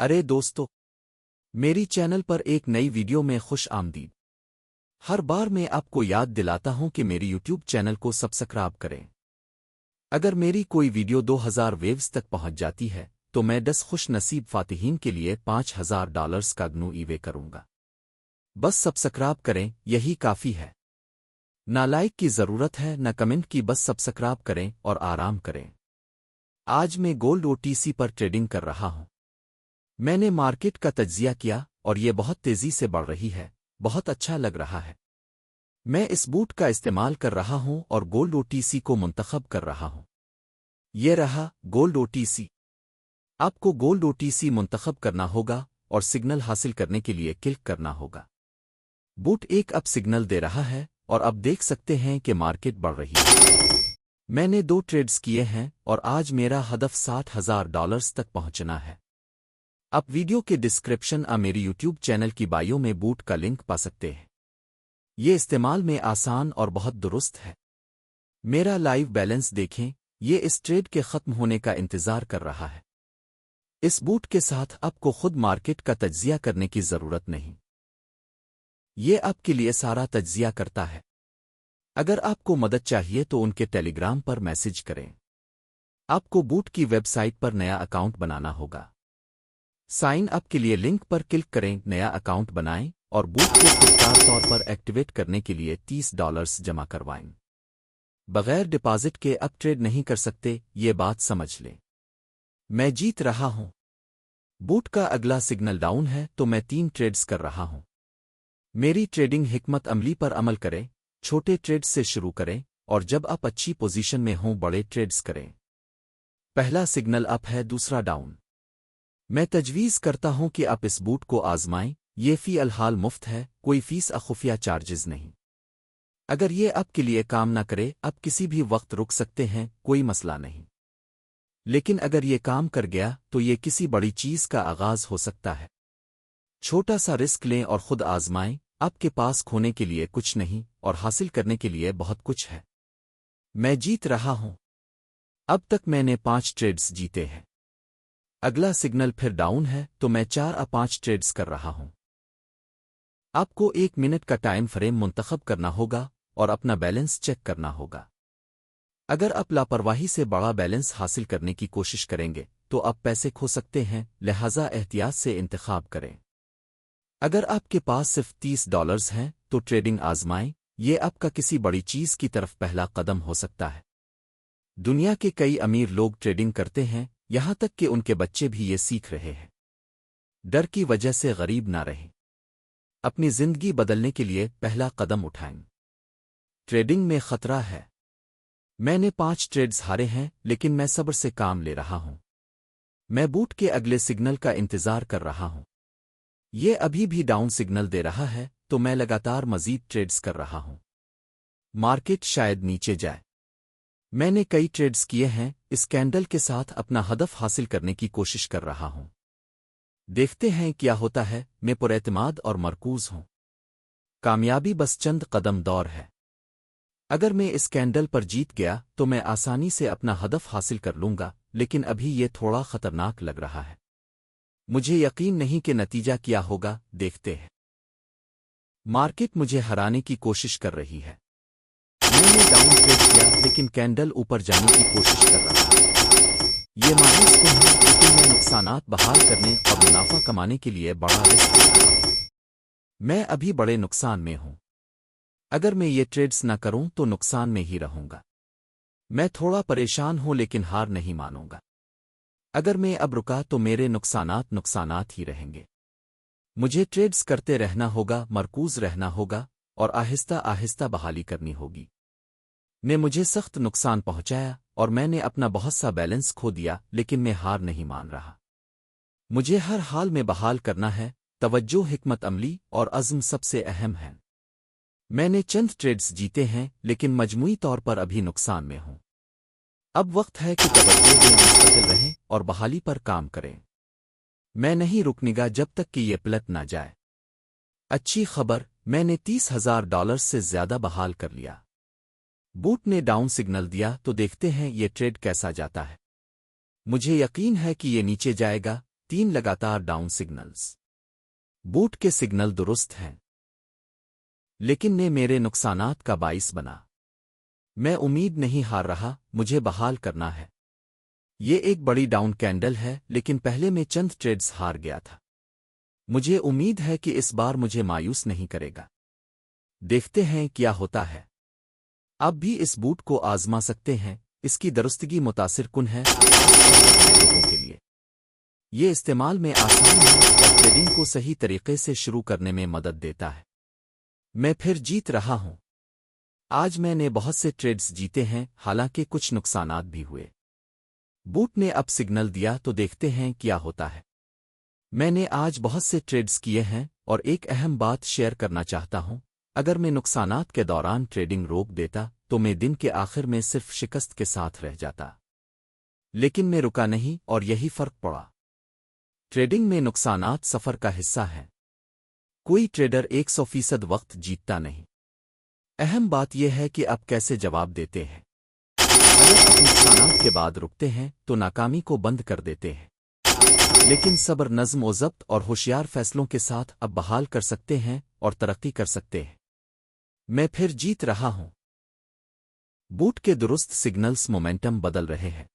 अरे दोस्तों, मेरी चैनल पर एक नई वीडियो में खुश आमदीद। हर बार मैं आपको याद दिलाता हूँ कि मेरी यूट्यूब चैनल को सब्सक्राइब करें। अगर मेरी कोई वीडियो 2000 वेव्स तक पहुँच जाती है तो मैं दस खुश नसीब फातिहीन के लिए पाँच हज़ार डॉलर्स का ग्नू ईवे करूँगा। बस सब्सक्राइब करें, यही काफ़ी है। ना लाइक की ज़रूरत है, न कमेंट की, बस सब्सक्राइब करें और आराम करें। आज मैं गोल्ड ओटीसी पर ट्रेडिंग कर रहा हूँ। मैंने मार्केट का तजिया किया और ये बहुत तेज़ी से बढ़ रही है, बहुत अच्छा लग रहा है। मैं इस बूट का इस्तेमाल कर रहा हूँ और गोल्ड ओटीसी को मुंतखब कर रहा हूँ। ये रहा गोल्ड ओटीसी। आपको गोल्ड ओटीसी मुंतखब करना होगा और सिग्नल हासिल करने के लिए क्लिक करना होगा। बूट एक अब सिग्नल दे रहा है और अब देख सकते हैं कि मार्केट बढ़ रही है। मैंने दो ट्रेड्स किए हैं और आज मेरा हदफ साठ हज़ार डॉलर्स तक पहुँचना है। आप वीडियो के डिस्क्रिप्शन आ मेरी यूट्यूब चैनल की बायो में बूट का लिंक पा सकते हैं। ये इस्तेमाल में आसान और बहुत दुरुस्त है। मेरा लाइव बैलेंस देखें, ये इस ट्रेड के खत्म होने का इंतज़ार कर रहा है। इस बूट के साथ आपको खुद मार्केट का तज्जिया करने की ज़रूरत नहीं। ये आपके लिए सारा तज्जिया करता है। अगर आपको मदद चाहिए तो उनके टेलीग्राम पर मैसेज करें। आपको बूट की वेबसाइट पर नया अकाउंट बनाना होगा। साइन अप के लिए लिंक पर क्लिक करें, नया अकाउंट बनाएँ और बूट को खुदकार तौर पर एक्टिवेट करने के लिए 30 डॉलर्स जमा करवाएँ। बगैर डिपॉजिट के अब ट्रेड नहीं कर सकते, ये बात समझ लें। मैं जीत रहा हूँ। बूट का अगला सिग्नल डाउन है तो मैं तीन ट्रेड्स कर रहा हूँ। मेरी ट्रेडिंग हिकमत अमली पर अमल करें, छोटे ट्रेड्स से शुरू करें और जब आप अच्छी पोजीशन में हों, बड़े ट्रेड्स करें। पहला सिग्नल अप है, दूसरा डाउन मैं तजवीज़ करता हूँ कि आप इस बूट को आजमाएँ, ये फ़ी अलहाल मुफ़्त है, कोई फ़ीस अखुफिया चार्जेस नहीं। अगर ये आपके लिए काम न करे, आप किसी भी वक्त रुक सकते हैं, कोई मसला नहीं। लेकिन अगर ये काम कर गया तो ये किसी बड़ी चीज़ का आगाज़ हो सकता है। छोटा सा रिस्क लें और खुद आजमाएँ, आपके पास खोने के लिए कुछ नहीं, और हासिल करने के लिए बहुत कुछ है। मैं जीत रहा हूँ। अब तक मैंने पाँच ट्रेड्स जीते हैं। अगला सिग्नल फिर डाउन है तो मैं चार आ पाँच ट्रेड्स कर रहा हूँ। आपको एक मिनट का टाइम फ्रेम मुंतखब करना होगा और अपना बैलेंस चेक करना होगा। अगर आप लापरवाही से बड़ा बैलेंस हासिल करने की कोशिश करेंगे तो आप पैसे खो सकते हैं, लिहाजा एहतियात से इंतखाब करें। अगर आपके पास सिर्फ़ तीस डॉलर्स हैं तो ट्रेडिंग आजमाएँ, ये आपका किसी बड़ी चीज़ की तरफ़ पहला कदम हो सकता है। दुनिया के कई अमीर लोग ट्रेडिंग करते हैं यहाँ तक कि उनके बच्चे भी ये सीख रहे हैं। डर की वजह से गरीब ना रहें। अपनी ज़िंदगी बदलने के लिए पहला कदम उठाएँ। ट्रेडिंग में खतरा है। मैंने पाँच ट्रेड्स हारे हैं, लेकिन मैं सब्र से काम ले रहा हूँ। मैं बूट के अगले सिग्नल का इंतज़ार कर रहा हूँ। ये अभी भी डाउन सिग्नल दे रहा है तो मैं लगातार मजीद ट्रेड्स कर रहा हूँ। मार्केट शायद नीचे जाए। मैंने कई ट्रेड्स किए हैं, इस कैंडल के साथ अपना हदफ हासिल करने की कोशिश कर रहा हूँ। देखते हैं क्या होता है, मैं पुरैतमाद और मरकूज हूँ। कामयाबी बस चंद कदम दौर है। अगर मैं इस कैंडल पर जीत गया तो मैं आसानी से अपना हदफ हासिल कर लूँगा, लेकिन अभी ये थोड़ा खतरनाक लग रहा है। मुझे यकीन नहीं कि नतीजा क्या होगा, देखते हैं। मार्केट मुझे हराने की कोशिश कर रही है। मैंने डाउन ट्रेड किया, लेकिन कैंडल ऊपर जाने की कोशिश कर रहा है ये मायूस तो है, लेकिन मैं नुकसानात बहाल करने और मुनाफा कमाने के लिए बड़ा रिस्क मैं अभी बड़े नुकसान में हूँ। अगर मैं ये ट्रेड्स न करूँ तो नुकसान में ही रहूँगा। मैं थोड़ा परेशान हूँ, लेकिन हार नहीं मानूँगा। अगर मैं अब रुका तो मेरे नुकसानात नुकसानात ही रहेंगे। मुझे ट्रेड्स करते रहना होगा, मरकूज रहना होगा, और आहिस्ता आहिस्ता बहाली करनी होगी। ने मुझे सख्त नुकसान पहुँचाया और मैंने अपना बहुत सा बैलेंस खो दिया, लेकिन मैं हार नहीं मान रहा। मुझे हर हाल में बहाल करना है, तवज्जो, हिकमत, अमली और अज़म सबसे अहम है। मैंने चंद ट्रेड्स जीते हैं, लेकिन मजमुई तौर पर अभी नुकसान में हूँ। अब वक्त है कि तवज्जो में मुस्तकिल रहें और बहाली पर काम करें। मैं नहीं रुकनेगा जब तक कि ये पलट ना जाए। अच्छी खबर, मैंने तीस हज़ार डॉलर से ज़्यादा बहाल कर लिया। बूट ने डाउन सिग्नल दिया तो देखते हैं ये ट्रेड कैसा जाता है। मुझे यकीन है कि ये नीचे जाएगा, तीन लगातार डाउन सिग्नल्स। बूट के सिग्नल दुरुस्त हैं। लेकिन ने मेरे नुकसानात का बाइस बना। मैं उम्मीद नहीं हार रहा, मुझे बहाल करना है। ये एक बड़ी डाउन कैंडल है, लेकिन पहले में चंद ट्रेड्स हार गया था। मुझे उम्मीद है कि इस बार मुझे मायूस नहीं करेगा। देखते हैं क्या होता है। आप भी इस बूट को आजमा सकते हैं। इसकी दरुस्तगी मुतासिर कुन है। लोगों के लिए। ये इस्तेमाल में आसान है और ट्रेडिंग को सही तरीके से शुरू करने में मदद देता है। मैं फिर जीत रहा हूँ। आज मैंने बहुत से ट्रेड्स जीते हैं, हालाँकि कुछ नुकसानात भी हुए। बूट ने अब सिग्नल दिया तो देखते हैं क्या होता है। मैंने आज बहुत से ट्रेड्स किए हैं और एक अहम बात शेयर करना चाहता हूँ। अगर मैं नुकसानात के दौरान ट्रेडिंग रोक देता तो मैं दिन के आखिर में सिर्फ़ शिकस्त के साथ रह जाता। लेकिन मैं रुका नहीं और यही फ़र्क पड़ा। ट्रेडिंग में नुकसानात सफ़र का हिस्सा है। कोई ट्रेडर एक सौ फ़ीसद वक्त जीतता नहीं। अहम बात यह है कि आप कैसे जवाब देते हैं। अगर आप के बाद रुकते हैं तो नाकामी को बंद कर देते हैं। लेकिन सब्र, नज्म व जब्त और होशियार फैसलों के साथ अब बहाल कर सकते हैं और तरक्की कर सकते हैं। मैं फिर जीत रहा हूँ। बूट के दुरुस्त सिग्नल्स मोमेंटम बदल रहे हैं।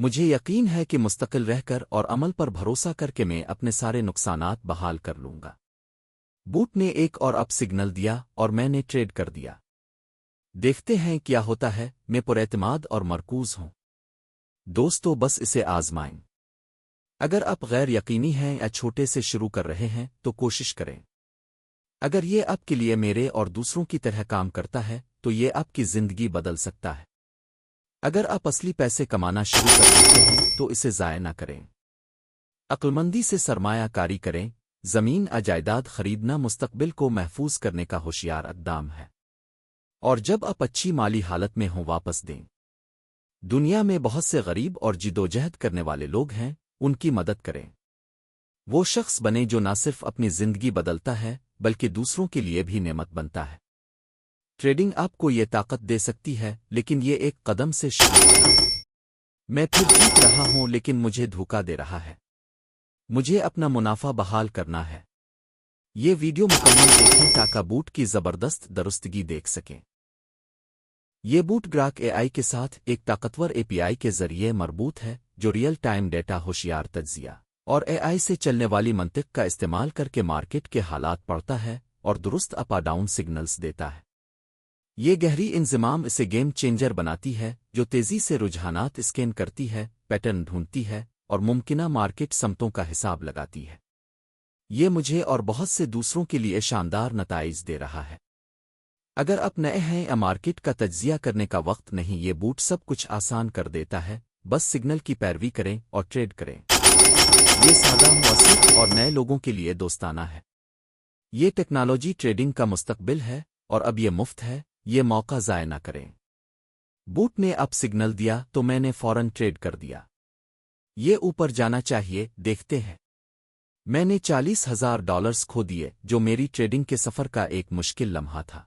मुझे यकीन है कि मुस्तकिल रहकर और अमल पर भरोसा करके मैं अपने सारे नुकसानात बहाल कर लूँगा। बूट ने एक और अप सिग्नल दिया और मैंने ट्रेड कर दिया। देखते हैं क्या होता है, मैं पुरैतमाद और मरकूज हूँ। दोस्तों, बस इसे आजमाएँ। अगर आप गैर यकीनी हैं या छोटे से शुरू कर रहे हैं तो कोशिश करें। अगर ये आपके लिए मेरे और दूसरों की तरह काम करता है तो ये आपकी ज़िंदगी बदल सकता है। अगर आप असली पैसे कमाना शुरू कर देते हैं तो इसे ज़ाय ना करें। अक्लमंदी से सरमायाकारी करें। ज़मीन अजायदाद खरीदना मुस्तकबिल को महफूज करने का होशियार अकदाम है। और जब आप अच्छी माली हालत में हों, वापस दें। दुनिया में बहुत से गरीब और जिदोजहद करने वाले लोग हैं, उनकी मदद करें। वो शख्स बने जो न सिर्फ़ अपनी ज़िंदगी बदलता है बल्कि दूसरों के लिए भी नेमत बनता है। ट्रेडिंग आपको ये ताकत दे सकती है, लेकिन ये एक कदम से शुरू मैं फिर जीत रहा हूँ, लेकिन मुझे धोखा दे रहा है। मुझे अपना मुनाफा बहाल करना है। ये वीडियो मुकम्मल देखें ताकि बूट की ज़बरदस्त दरुस्तगी देख सकें। ये बूट ग्राहक एआई के साथ एक ताकतवर एपीआई के ज़रिए मरबूत है, जो रियल टाइम डेटा होशियार तजिया। और एआई से चलने वाली मंतिक का इस्तेमाल करके मार्केट के हालात पढ़ता है और दुरुस्त अपा डाउन सिग्नल्स देता है। ये गहरी इंजमाम इसे गेम चेंजर बनाती है, जो तेज़ी से रुझानात स्कैन करती है, पैटर्न ढूंढती है और मुमकिना मार्केट समतों का हिसाब लगाती है। ये मुझे और बहुत से दूसरों के लिए शानदार नतज दे रहा है। अगर आप नए हैं या मार्केट का तजिया करने का वक्त नहीं, ये बूट सब कुछ आसान कर देता है। बस सिग्नल की पैरवी करें और ट्रेड करें। ये सादा मौसिक और नए लोगों के लिए दोस्ताना है। ये टेक्नोलॉजी ट्रेडिंग का मुस्तकबिल है और अब ये मुफ़्त है, ये मौका ज़ाय ना करें। बूट ने अब सिग्नल दिया तो मैंने फ़ौरन ट्रेड कर दिया। ये ऊपर जाना चाहिए, देखते हैं। मैंने चालीस हज़ार डॉलर्स खो दिए, जो मेरी ट्रेडिंग के सफ़र का एक मुश्किल लम्हा था।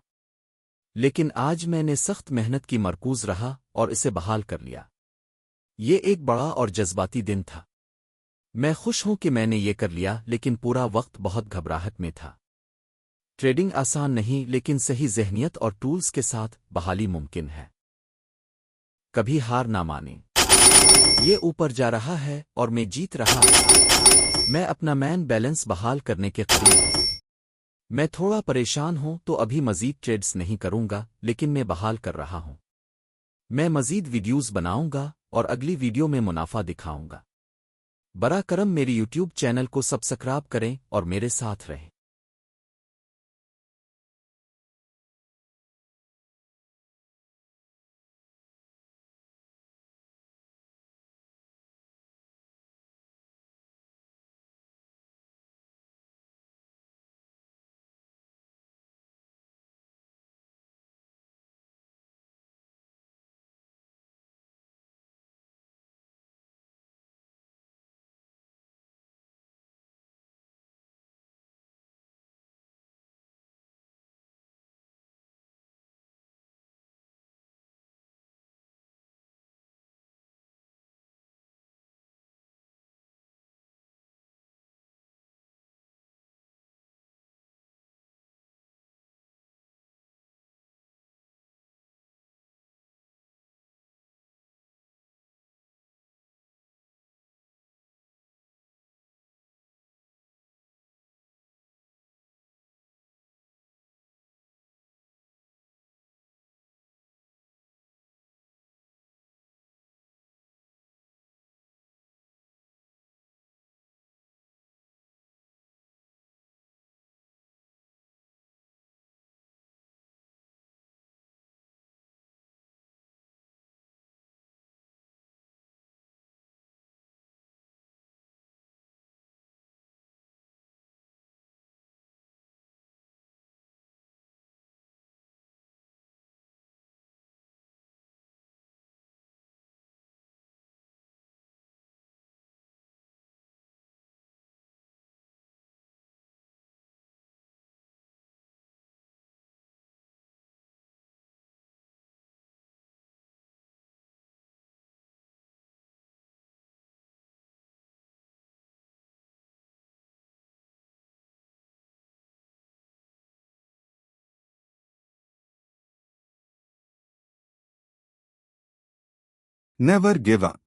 लेकिन आज मैंने सख्त मेहनत की मरकूज रहा और इसे बहाल कर लिया। ये एक बड़ा और जज्बाती दिन था। मैं खुश हूँ कि मैंने ये कर लिया, लेकिन पूरा वक्त बहुत घबराहट में था। ट्रेडिंग आसान नहीं, लेकिन सही जहनीत और टूल्स के साथ बहाली मुमकिन है। कभी हार ना माने। ये ऊपर जा रहा है और मैं जीत रहा हूँ। मैं अपना मैन बैलेंस बहाल करने के करीब मैं थोड़ा परेशान हूँ तो अभी मजीद ट्रेड्स नहीं करूँगा, लेकिन मैं बहाल कर रहा हूँ। मैं मजीद वीडियोस बनाऊँगा और अगली वीडियो में मुनाफा दिखाऊँगा। बरा करम मेरी यूट्यूब चैनल को सब्सक्राइब करें और मेरे साथ रहें। Never give up.